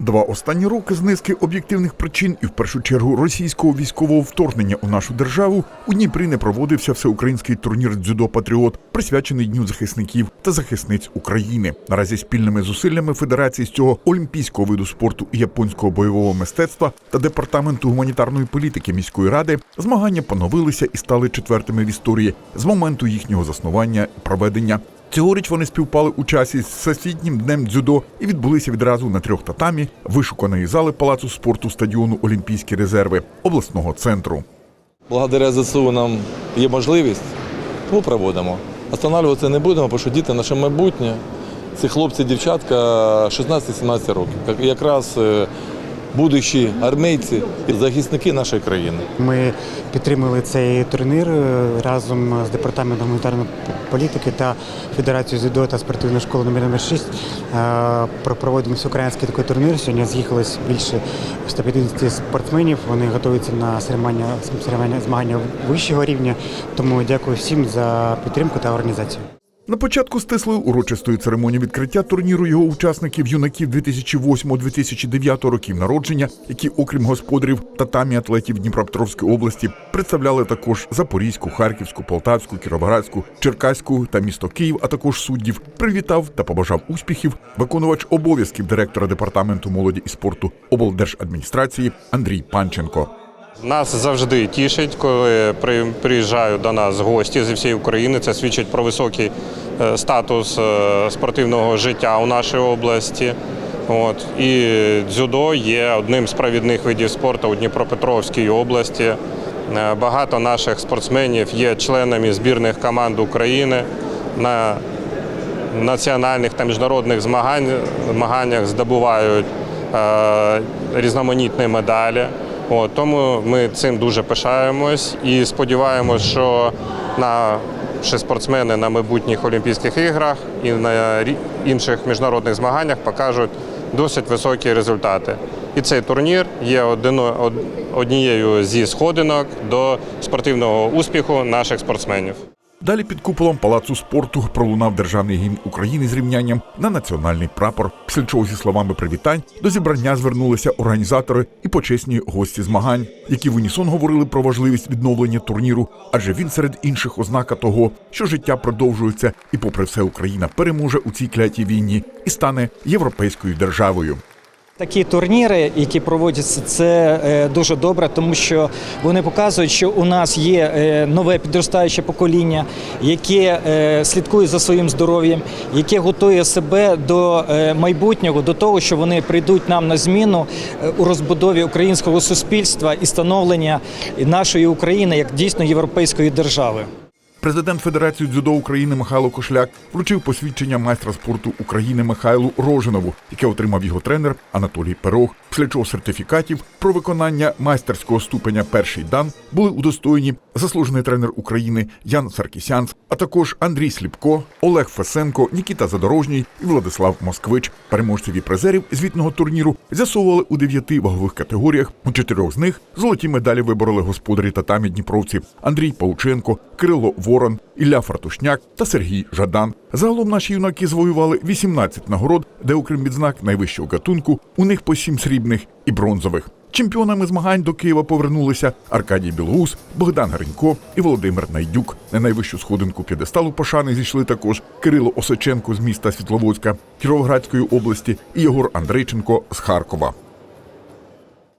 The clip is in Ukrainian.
Два останні роки з низки об'єктивних причин і в першу чергу російського військового вторгнення у нашу державу у Дніпрі не проводився всеукраїнський турнір дзюдо Патріот, присвячений Дню захисників та захисниць України. Наразі спільними зусиллями Федерації з цього олімпійського виду спорту і японського бойового мистецтва та департаменту гуманітарної політики міської ради змагання поновилися і стали четвертими в історії з моменту їхнього заснування і проведення. Цьогоріч вони співпали у часі з всесвітнім днем дзюдо і відбулися відразу на трьох татамі вишуканої зали палацу спорту стадіону Олімпійські резерви обласного центру. Благодаря ЗСУ нам є можливість, тому проводимо. Останавливатися не будемо, тому що діти наше майбутнє. Ці хлопці, дівчатка 16-17 років. Як- Якраз будущі армійці захисники нашої країни. Ми підтримали цей турнір е, разом з департаментом гуманітарної політики та Федерацією дзюдо та спортивної школи номер номер 6 Е, про- Проводимо всеукраїнський такий турнір. Сьогодні з'їхалось більше 150 спортсменів. Вони готуються на соревнування змагання вищого рівня. Тому дякую всім за підтримку та організацію. На початку стислої урочистої церемонії відкриття турніру його учасників юнаків 2008-2009 років народження, які, окрім господарів татамі атлетів Дніпропетровської області, представляли також Запорізьку, Харківську, Полтавську, Кіровоградську, Черкаську та місто Київ, а також суддів, привітав та побажав успіхів виконувач обов'язків директора департаменту молоді і спорту облдержадміністрації Андрій Панченко. Нас завжди тішить, коли приїжджають до нас гості зі всієї України. Це свідчить про високий е, статус е, спортивного життя у нашій області. От. І дзюдо є одним з провідних видів спорту у Дніпропетровській області. Е, Багато наших спортсменів є членами збірних команд України. На національних та міжнародних змаганнях здобувають різноманітні медалі. От, тому ми цим дуже пишаємось і сподіваємось, що наші спортсмени на майбутніх Олімпійських іграх і на інших міжнародних змаганнях покажуть досить високі результати. І цей турнір є однією зі сходинок до спортивного успіху наших спортсменів. Далі під куполом палацу спорту пролунав державний гімн України з рівнянням на національний прапор. Після чого зі словами привітань до зібрання звернулися організатори і почесні гості змагань, які в унісон говорили про важливість відновлення турніру, адже він серед інших ознака того, що життя продовжується, і, попри все, Україна переможе у цій клятій війні і стане європейською державою. Такі турніри, які проводяться, це е, дуже добре, тому що вони показують, що у нас є е, нове підростаюче покоління, яке е, слідкує за своїм здоров'ям, яке готує себе до майбутнього, до того, що вони прийдуть нам на зміну у розбудові українського суспільства і становлення нашої України як дійсно європейської держави. Президент Федерації дзюдо України Михайло Кошляк вручив посвідчення майстра спорту України Михайлу Рожинову, яке отримав його тренер Анатолій Перог. Після чого сертифікатів про виконання майстерського ступеня перший дан були удостоєні заслужений тренер України Ян Саркісянц, а також Андрій Сліпко, Олег Фесенко, Нікіта Задорожній і Владислав Москвич. Переможців і призерів звітного турніру з'ясовували у дев'яти вагових категоріях. У чотирьох з них золоті медалі вибороли господарі татамі Дніпровці Андрій Паученко, Кирило Ворон, Ілля Фартушняк та Сергій Жадан. Загалом наші юнаки завоювали 18 нагород, де, окрім відзнак найвищого гатунку, у них по сім срібних і бронзових. Чемпіонами змагань до Києва повернулися Аркадій Білоус, Богдан Гринько і Володимир Найдюк. На найвищу сходинку п'єдесталу пошани зійшли також Кирило Осеченко з міста Світловодська Кіровоградської області і Єгор Андрейченко з Харкова.